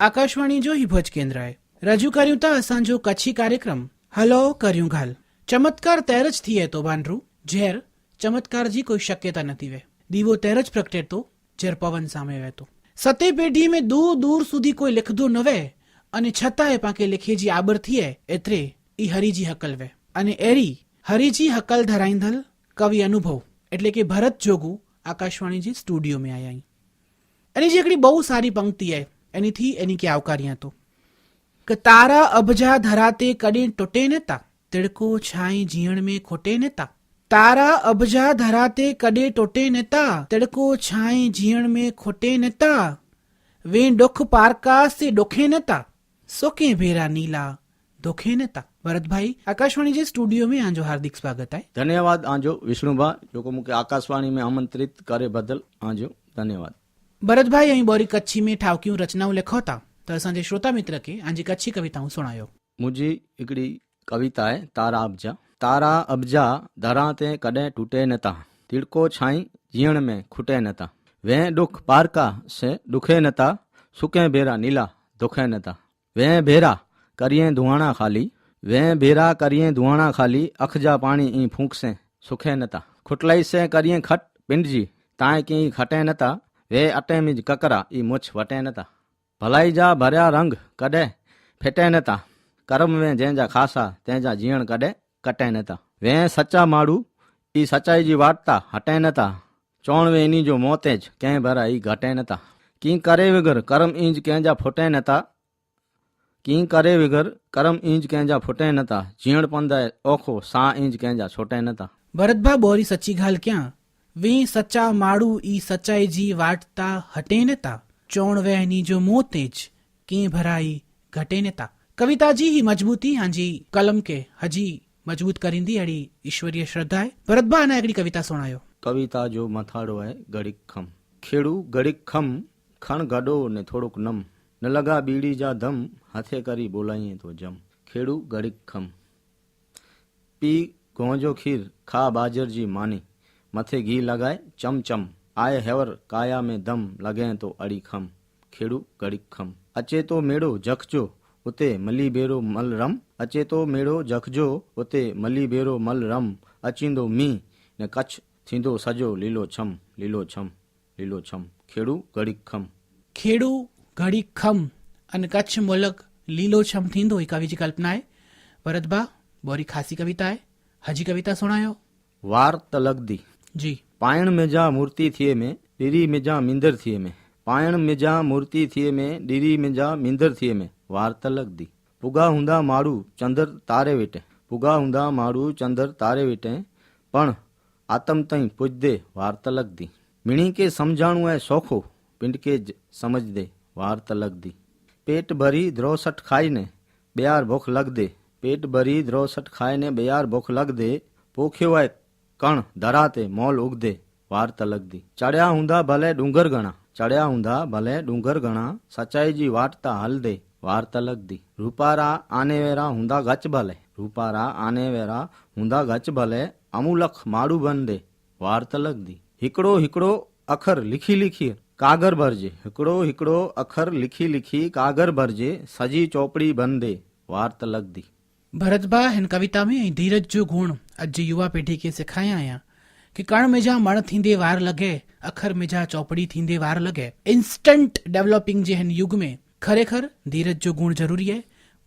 આકાશવાણી જો હિભોજ કેન્દ્રએ. રજૂ કર્યું તા અસાંજો કચ્છી કાર્યક્રમ. હલો, કર્યું ઘાલ. ચમત્કાર તેર જ થઈએ તો બાંડરું. ઝેર, ચમત્કારજી કોઈ શક્યતા નથી વે દીવો તેર જ પ્રગટે તો ઝેર પવન સામે વહેતો. સતે પેઢી મેં દૂર દૂર સુધી કોઈ લખતું ન વે અને છતાંય પાકે લેખેજી આબર થીએ એત્રે, ઈ હરીજી હકલ વે અને એરી, હરીજી હકલ ધરાઈંધલ, કવિ અનુભવ. એટલે કે ભરત જોગુ, આકાશવાણીજી સ્ટુડિયો મેં આયા અહીં એની જે એકડી બહુ સારી પંક્તિ હે એનીથી એની કે આવકાર્યા તો કે તારા અબજા ધરાતે કડી ટૂટે નેતા તિડકો છાઈ જીણ में ખોટે નેતા તારા અબજા ધરાતે કડે ટોટે નેતા તિડકો છાઈ જીણ में ખોટે નેતા વે ડોખ પારકા સે ડોખે નેતા સોકે ભેરા નીલા દોખે નેતા ભરતભાઈ आकाशवाणी जे स्टूडियो में आंजो हार्दिक स्वागत है धन्यवाद आजो विष्णुभा जो को मुके आकाशवाणी में आमंत्रित करे बदल आजो धन्यवाद ભરતભાઈ અહીં બોરી કચ્છી में ठावकियूं रचनाऊं लिखो था त असांजे श्रोता मित्र खे आंजी कच्छी कविताऊं सुणायो मुझी हिकिड़ी कविता आहे तारा अबजा तारा अबजा धरा ते कॾहिं टूटे नथा तिड़को छाई जीअण में खुटे नथा वें डुख पारका से डुखे नथा सुके भेरा नीला दुखे नथा वें भेरा करिए धुआणा खाली वें भेरा करिए धुआणा खाली अख जा पाणी ई फूंक से सुखे नथा खुटलाई से करिए खट पिंड जी ताए की खटे नथा वे अटे मिज ककरा ई मुछ वटे ना भलाई जा भरिया रंग कडे फिटे ना कर्म में जैजा ख़ासा तैजा जीण कॾहिं कटे नथा वे सचा माड़ू ई सचाई जी वार्ता हटे नथा चौण वे इन जो मोतेज कें भरा ई घटे ना की करे विगर कर्म इंज कंहिंजा फुटे ना की करे विगर कर्म इंज कंहिंजा फुटे ना जीण पंद ओखो सा इंज कंहिंजा छोटे ना भरत भा बोरी सची गाल क्या वे सचा माड़ू ई सचाई जी वाटता हटे ता चौण वहनी जो मोह तेज के भराई घटे ता कविता जी ही मजबूती हांजी कलम के हजी मजबूत करींदी अड़ी ईश्वरीय श्रद्धा है भरत भा हिकड़ी कविता सुणायो कविता जो मथाड़ो है गड़िक खम खेड़ू गड़िक खम खण गडो ने थोड़ोक नम न लगा बीड़ी जा दम हथे करी बोलाई तो जम खेड़ू गड़िक खम पी गोंजो खीर खा बाजर जी मानी મથે ઘી લગાય ચમચમ આય હેવર કાયા મેં દમ લગે તો અડી ખમ. ખેડુ ગડી ખમ. અચે તો મેળો જખજો ઉતે મલી બેરો મલ રમ. અચે તો મેળો જખજો ઉતે મલી બેરો મલ રમ. અચીંદો મી ને કચ્છ થીંદો સજો લીલો છમ લીલો છમ લીલો છમ. ખેડુ ગડી ખમ. ખેડુ ઘડી ખમ અને કચ્છ મુલક લીલોછમ થીંદો એ કવિજી કલ્પનાએ ભરતબા બોરી ખાસી કવિતાએ હજી કવિતા સુણાયો. વાર્ત લગદી सुणायो વાર તલગદી जी પાયણ મેજા મૂર્તિ થિયે में ડીરી મેજા મીંદર થિયે में પાયણ મેજા મૂર્તિ થિયે में ડીરી મેજા મીંદર થિયે में વાર તલગદી પુગા હુંદા માડું ચંદર તારે વેટે પુગા હુંદા માડું ચંદર તારે વેટે પણ આતમ તઈ પૂજ દે વાર તલગદી મીણી કે સમજાણું એ સોખો પિંડ કે જ સમજ દે વાર તલગદી પેટ ભરી દ્રોસઠ ખાઈને બેયાર ભૂખ લગ દે પેટ ભરી દ્રોસઠ ખાઈને બેયાર ભૂખ લગ દે પોખ્યો હોય કણ ધરાતે મોલ ઉગદે વાર તલગદી ચડ્યા ઊંધા ભલે ડુંગર ગણા, ચડ્યા ઊંધા ભલે ડુંગર ગણા, સચાઈજી વાટતા હલદે વાર તલગદી રૂપારા આને વેરા ઊંધા ગચ ભલે, રૂપારા આને વેરા ઊંધા ગચ ભલે, અમુલખ માડું બંધે વાર તલગદી હિકડો હિકડો અખર લીખી લીખી કાગર ભરજે, હિકડો હિકડો અખર લીખી લીખી કાગર ભરજે, સજી ચોપડી બંધે વાર તલગદી ભરતભા હિન કવિતા મેં ધીરજ જો ગુણ. अॼु जी युवा पीढ़ी खे सेखारिया आहियां कि कण मिजा मण थींदे वार लॻे अखर मिजा चौपड़ी थींदे वार लॻे इंस्टंट डेवलपिंग जे हिन युग में ખરેખર ધીરજ જો ગુણ જરૂરી है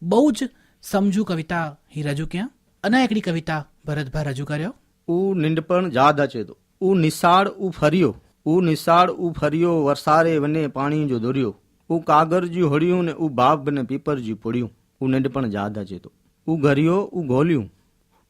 બહુ જ સમજુ કવિતા ही રજૂ કયા અના हिकिड़ी कविता भरतभा रजू કર્યો ऊ निंडपण याद अचे थो ऊ निसाड़ ऊ फरियो ऊ निसाड़ ऊ फरियो वरसारे वने पाणी जो दुरियो ऊ कागर जी होड़ियूं ने ऊ बाब ने पीपर जी पुड़ियूं ऊ निंडपण याद अचे थो ऊ घरियो ऊ गोलियूं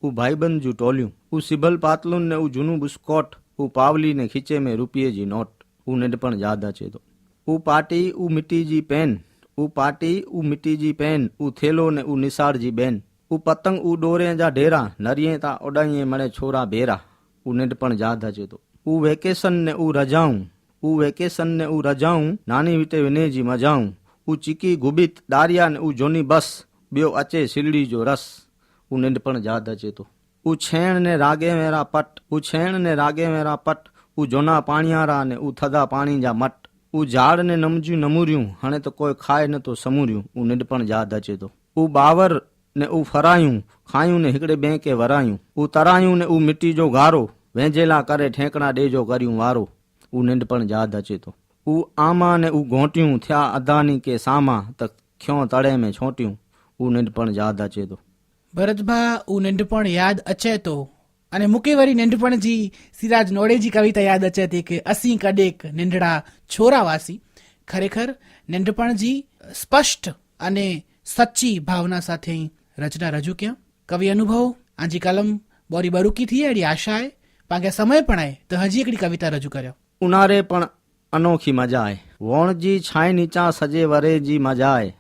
હું ભાઈબંધ જુ ટોલ્યું હું સિભલ પાતલું ને હું જૂનું બુસ્કોટ હું પાવલીને ખીચે મેં રૂપિયેજી નોટ હું નેડ પણ યાદ છે તો ઉ પાટી ઉ મિટીજી પેન ઉ પાટી ઉ મિટીજી પેન ઉ થેલો ને ઉ નિસારજી બેન ઉ પતંગ ઉ ડોરે જા ઢેરા નરિયે તા ઓડાઈએ મળે છોરા ભેરા ઉ નેડપણ યાદ હજે તો ઉ વેકેશન ને ઉ રજાઉં ઉ વેકેશન ને ઉ રજાઉં નાની વિટે વિનેજી મજાઉં ઉ ચીકી ગુબિત દારિયા ને ઉ જોની બસ બ્યો અચે શિલડી જો રસ ઊંડપણ યાદ અચેતો ઉછેણ ને રાગે મેરા પટ ઉછેણ ને રાગે મેરા પટ, ઉ જોના પાણિયારા ને ઉ થદા પાણી જા મટ. ઉ ઝાડ ને નમજ્યું નમુર્યું, હણે તો કોઈ ખાય ને તો સમુર્યું ઊંડપણ યાદ અચેતો ઉ બાવર ને ઉ ફરાયું, ખાયું ને હિકડે બેંકે વરાયું, ઉ તરાયું ને ઉ મિટી જો ગારો, વેંજેલા કરે ઠેકણા દેજો કર્યું વારો ઉ નિંડપણ યાદ અચેતો ઉ આમાં ને ઉ ઘોંટ્યું, થયા અદાની કે સામા, તક ખ્યો તળે મેં છોટ્યું ઉ નિંડપણ યાદ અચેતો ભરતભા ઉ નંઢપણ યાદ અચે તો અને મૂકે વરી નંઢપણજી સિરાજ નોડેજી કવિતા યાદ અચે તે કે અસી કડેક નિંઢડા છોરાવાસી. ખરેખર નંઢપણજી સ્પષ્ટ અને સચ્ચી ભાવના સાથે રચના રજૂ ક્યાં? કવિ અનુભવ, આજી કલમ, બોરી બરુકી થી એડી આશાએ પાંગે સમય પણ આય તો હજી એકડી કવિતા રજૂ કર્યો. ઉનારે પણ અનોખી મજા આય. વણજી છાંય નીચા સજે વરેજી મજા આય.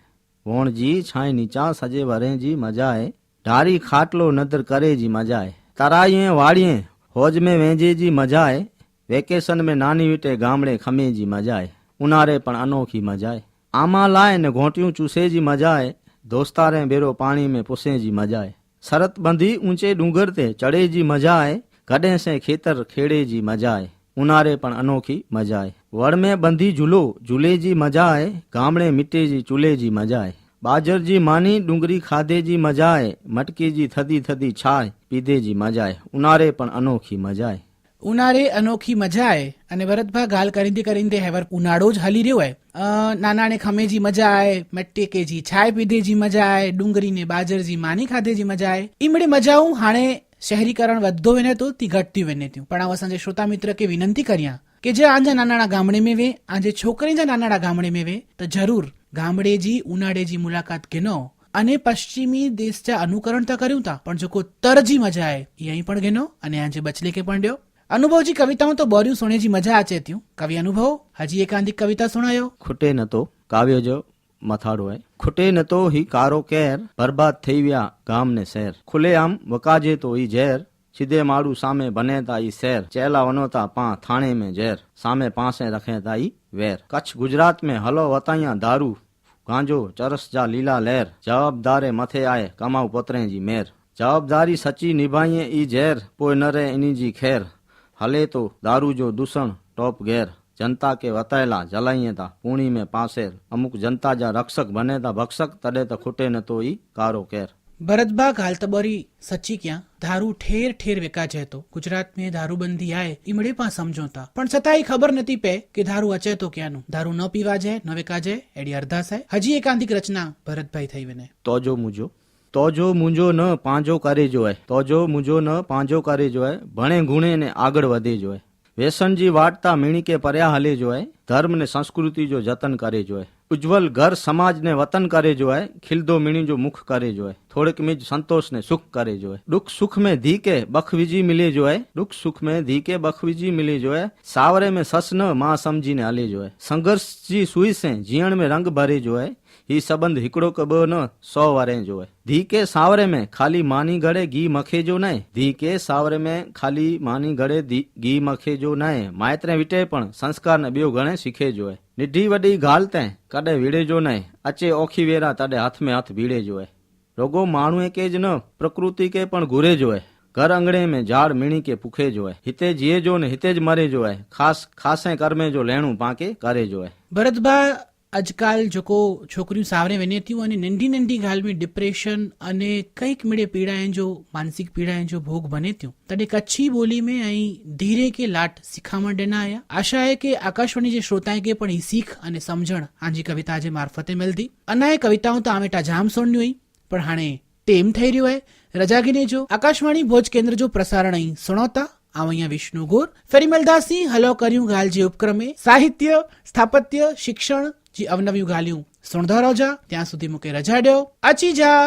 વણજી છાંય નીચા સજે વરેજી મજા આય. ઢारी ખાટલો નદર કરેજી મજાએ તરાઈએ વાળીએ, હોજ મેં વેંજેજી મજાએ વેકેશન મેં નાની વીટે ગામડે ખમેજી મજાએ ઉનારે પણ અનોખી મજાએ આમાં લાય ને ઘોંટિયું ચૂસેજી મજાએ દોસ્તારે બેરો પાણી મેં પૂસેજી મજાએ શરત બંધી ઊંચે ડુંગર તે ચડેજી મજાએ કડે સે ખેતર ખેડેજી મજાએ ઉનારે પણ અનોખી મજાએ વડ મેં બંધી ઝૂલો ઝૂલેજી મજાએ ગામડે મિટેજી ચૂલેજી મજાએ બાજરજી માની, ડુંગરી ખાધેજી મજાય, મટકીજી થતી થતી છાય, પીધેજી મજાય, ઉનારે પણ અનોખી મજાય. ઉનારે અનોખી મજાય અને ભરતભા ગાલ કરીંદે કરીંદે હેવર ઉનાળો જ હલી રહ્યો હોય. નાનાને ખમેજી મજાય મટટેકેજી છાય પીધેજી મજાય, ડુંગરીને બાજરજી માની ખાધેજી મજાય. ઈમડે મજાવું હાણે શહેરીકરણ વધતો વેને તો તી ઘટતી વેને ત્યું. પણ આ સાંજે શ્રોતા મિત્ર કે વિનંતી કર્યા કે જે આંજા નાનાના ગામડે મેવે, આજે છોકરી જે નાનાના ગામડે મેવે, તો જરૂર ગામડેજી, ઉનાળેજી મુલાકાત ઘેનો અને પશ્ચિમી દેશ अनुकरण તો કર્યું તા. પણ જો કો તરજી મજા આવે એ અહીં પણ ઘેનો અને આજે બચલે કે પણ ડ્યો. અનુભવજી કવિતાઓ તો બોર્યું સુણેજી મજા આચે થયું કવિ અનુભવ, હજી એકાંતિક કવિતા સુણાયો. ખૂટે નતો કાવ્યો જો મથાળો હે. ખૂટે નતો હી કારો કેર બરબાદ થઈ વ્યા ગામ ને શહેર ખુલે આમ વકાજે તો ઈ ઝેર. सीधे मारू सामे बने ताई सैर चैला वनो ता पा थाणे में जैर सामे पासे रखे ताई वैर कच्छ गुजरात में हलो वताइया दारू गांजो चरस जा लीला लहर जवाबदारे मथे आए कमाऊ पोतरे जी मेर जवाबदारी सची निभाइए ई जैर पोइ न रहे इन्ही जी खैर हले तो दारू जो दूषण टॉप गैर जनता के वतायला जलाइए था पूणी में पासेर अमुक जनता जा रक्षक बने था भक्षक तॾहिं त खुटे न तो ई कारो केर ભરતબા ગાલતબરી સચ્ચી ક્યાં? દારૂ ઠેર ઠેર વેકાજે તો ગુજરાત में દારૂબંધી આય, ઈમડે પા સમજોતા. પણ છતાંય ખબર નથી પે કે દારૂ અચે તો ક્યાંનું? દારૂ ન પીવા જાય, ન વેકાજે એડી અરદાસ હે હજી એકાંતિક રચના ભરતભાઈ થઈ વિને. તોજો મુજો. તોજો મુંજો ન, પાંજો કરે જોય તોજો મુંજો ન, પાંજો કરે જોય ભણે ગુણે ને આગળ વધે જોય વ્યસનજી વાટતા મીણી કે પર્યા હલે જોય ધર્મ ને સંસ્કૃતિ જો જતન કરે જોય ઉજ્જવલ ઘર સમાજને વતન કરે જો આય ખિલદો મીણી જો મુખ કરે જો આય થોડેક મિજ સંતોષ ને સુખ કરે જો દુઃખ સુખ મેં ધી કે બખવીજી મિલે જો આય દુઃખ સુખ મેં ધી કે બખવીજી મિલે જો આય સાવરે મેં સસનમાં સમજીને હાલે જો આય સંઘર્ષ જી સુઈ સે જીણ મેં રંગ ભરે જો આય है ही संबंध हिकड़ो कबो न सौ वारे जो है धी के सावरे में खाली मानी गड़े घी मखे जो नए धी के सावरे में खाली मानी गड़े धी- घी मखे जो नए मायत्रे विटे पण संस्कार ने ॿियो घणे सीखे जो है निढी वॾी ॻाल्हि तैं कॾहिं विड़े जो नए अचे औखी वेरा तॾहिं हथ में हथ भीड़े जो है रोगो माण्हूअ के ज न प्रकृति के पण घुरे जो है घर अंगणे में झाड़ मीणी के पुखे जो है हिते जिए जो ने हिते ज मरे जो है खास खासे कर्मे जो लेणू पाके करे जो है ભરતભા આજકાલ જોકો છોકરીઓ સાવરે વેનેતીયું અને નંઢી નંઢી ગાલમાં ડિપ્રેશન અને કંઈક મેળે પીડાએ જો માનસિક પીડાએ જો ભોગ બને ત્યું. તડે કચ્છી બોલી में અહીં ધીરે કે લાટ શિખામણ દેના આયા. આશા है કે આકાશવાણી જે શ્રોતાએ કે પણ ઈ શીખ અને સમજણ આજી કવિતા આજે મારફતે મળતી અનાએ કવિતાઓ તો આમેટા જામ સોણની હોય પણ હાણે ટેમ થઈ રહ્યો હે. રજાગીને જો આકાશવાણી ભોજ કેન્દ્ર જો પ્રસારણ અહીં સુણોતા, આવ અહીંયા વિષ્ણુ ગોર. ફરી મલદાસી, હલો કર્યું ગાલ જે ઉપક્રમે. સાહિત્ય, સ્થાપત્ય, શિક્ષણ જે અવનવ્યું ગાલ્યું સુણધો રોજા ત્યાં સુધી મૂકે રજાડ્યો અચી જા.